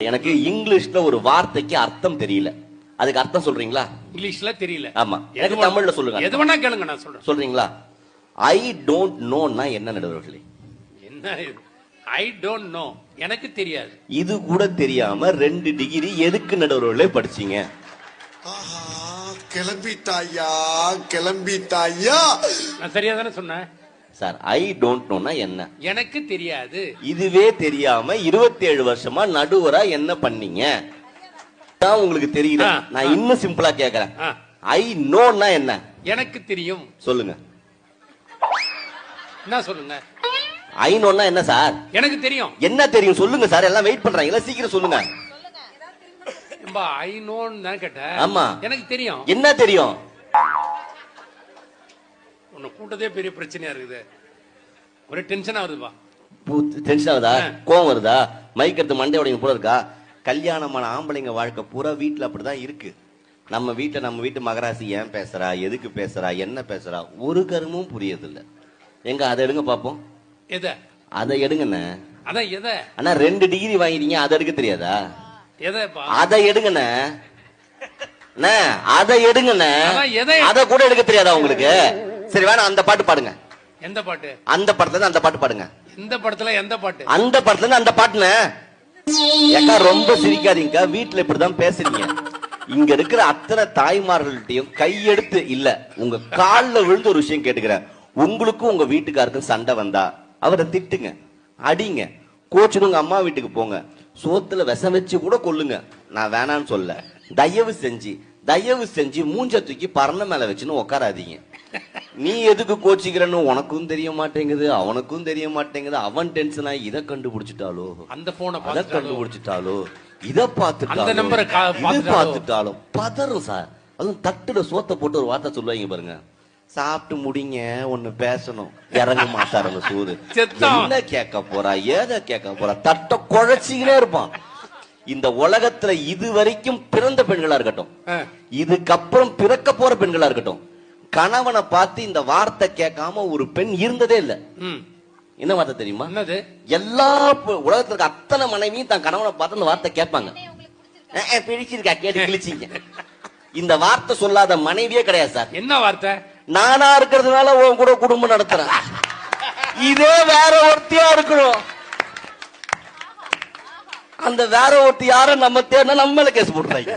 எனக்கு இங்கிலீஷ்ல ஒரு வார்த்தைக்கு அர்த்தம் தெரியல. அதுக்கு அர்த்தம் சொல்றீங்களா? இங்கிலீஷ்ல தெரியல. ஆமா. எனக்கு தமிழ்ல சொல்லுங்க. எது வேணா கேளுங்க நான் சொல்றேன். சொல்றீங்களா? ஐ டோன்ட் நோன்னா என்ன நடுவர்களே? என்ன ஐ டோன்ட் நோ எனக்கு தெரியாது. இது கூட தெரியாம ரெண்டு டிகிரி எதுக்கு நடுவர்களே படிச்சீங்க? ஆஹா கிளம்பிட்டாயா கிளம்பிட்டாயா? நான் சரியா தானே சொன்னேன்? சார் ஐ டோன்ட் நோன்னா என்ன? எனக்கு தெரியாது. இதுவே தெரியாம 27 வருஷமா நடுவரா என்ன பண்ணீங்க? தான் உங்களுக்கு தெரியல நான். இன்னும் சிம்பிளா கேக்குறேன். ஐ நோன்னா என்ன? எனக்கு தெரியும். சொல்லுங்க. என்ன சொல்லுங்க? ஐ நோன்னா என்ன சார்? எனக்கு தெரியும். என்ன தெரியும்? சொல்லுங்க சார். எல்லாம் வெயிட் பண்றாங்க சீக்கிரம் சொல்லுங்க. ஐ நோன்னு கேட்டேன். ஆமா. எனக்கு தெரியும். என்ன தெரியும்? உன்னை கூட்டதே பெரிய பிரச்சனையா இருக்குது. ஒரே டென்ஷனா வருதுப்பா. டென்ஷன் ஆகுதா. கோவம் வருதா? மைக் எடுத்து மண்டை உடைங்க போல இருக்கா? கல்யாணமான ஆம்பளைங்க வாழ்க்கை பூரா வீட்டுல அப்படிதான் இருக்கு. நம்ம வீட்டுல நம்ம வீட்டு மகராசி ஏன் பேசுறா? எதுக்கு பேசுறா? என்ன பேசுறா? ஒரு கருமும் புரியதில்ல எங்க அதை எடுங்க பாப்போம். எதை? அதை எடுங்கண்ணே. அதான் எதை? அண்ணா ரெண்டு டிகிரி வாங்கிட்டீங்க அதை எடுக்க தெரியாதா? எதைப்பா? அதை எடுங்கண்ணே. அதை எடுங்கண்ணே. எதை? அதை கூட எடுக்க தெரியாதா உங்களுக்கு? சரி வேணாம் அந்த பாட்டு பாடுங்க. எந்த பாட்டு? அந்த படத்துல இருந்து அந்த பாட்டு பாடுங்க. இந்த படத்துல எந்த பாட்டு? அந்த படத்துல இருந்து அந்த பாட்டுன ஏக்கா ரொம்ப சிரிக்காதீங்கக்கா. வீட்டுல இப்படிதான் பேசுறீங்க. இங்க இருக்கிற அத்தனை தாய்மார்கள்ட்டையும் கையெடுத்து இல்ல உங்க கால்ல விழுந்து ஒரு விஷயம் கேட்டுக்கிறேன். உங்களுக்கும் உங்க வீட்டுக்காருக்கும் சண்டை வந்தா அவரை திட்டுங்க அடிங்க. கோச்சுன்னு உங்க அம்மா வீட்டுக்கு போங்க. சோத்துல விஷம் வச்சு கூட கொல்லுங்க. நான் வேணான்னு சொல்ல. தயவு செஞ்சு தயவு செஞ்சு மூஞ்ச தூக்கி பறந்த மேல வச்சுன்னு உட்காராதீங்க நீ எதுக்கு கோச்சிக்கிறன்னு உனக்கும் தெரிய மாட்டேங்குது அவனுக்கும் தெரிய மாட்டேங்குது. அவன் டென்ஷன் ஆகி இதை கண்டுபிடிச்சிட்டாலோ அந்த போனை அத கண்டுபிடிச்சிட்டாலோ இத பார்த்துட்டாலோ அந்த நம்பரை கா- இது பார்த்துட்டாலோ. பார்த்துட்டாலும் பதறும் சார் அதுவும் தட்டுல சோத்த போட்டு ஒரு வார்த்தை சொல்லுவாங்க பாருங்க. சாப்பிட்டு முடிங்க ஒண்ணு பேசணும். இறங்க மாட்டார் அந்த சூது. என்ன கேட்க போறா ஏத கேட்க போறா? தட்டை குழைச்சிக்கினே இருப்பான். இந்த உலகத்துல இது வரைக்கும் பிறந்த பெண்களா இருக்கட்டும். இதுக்கப்புறம் பிறக்க போற பெண்களா இருக்கட்டும். கணவனை பார்த்து இந்த வார்த்தை கேட்காம ஒரு பெண் இருந்ததே இல்ல. ம். என்ன வார்த்தை தெரியுமா? என்னது? எல்லா உலகத்துல இருக்க அத்தனை மனைவியும் தன் கணவனை பார்த்து அந்த வார்த்தை கேட்பாங்க. பிடிச்சிருக்கா? கேட்டு கிழிச்சிங்க. இந்த வார்த்தை சொல்லாத மனைவியே கிடையாது சார். என்ன வார்த்தை? நானா இருக்கிறதுனால உன் கூட குடும்பம் நடத்துறேன். இதே வேற ஒருத்தியா இருக்கணும். அந்த வேற ஒருத்தி யாரும் நம்ம தேடினா நம்ம மேல கேஸ் போட்டுறாங்க.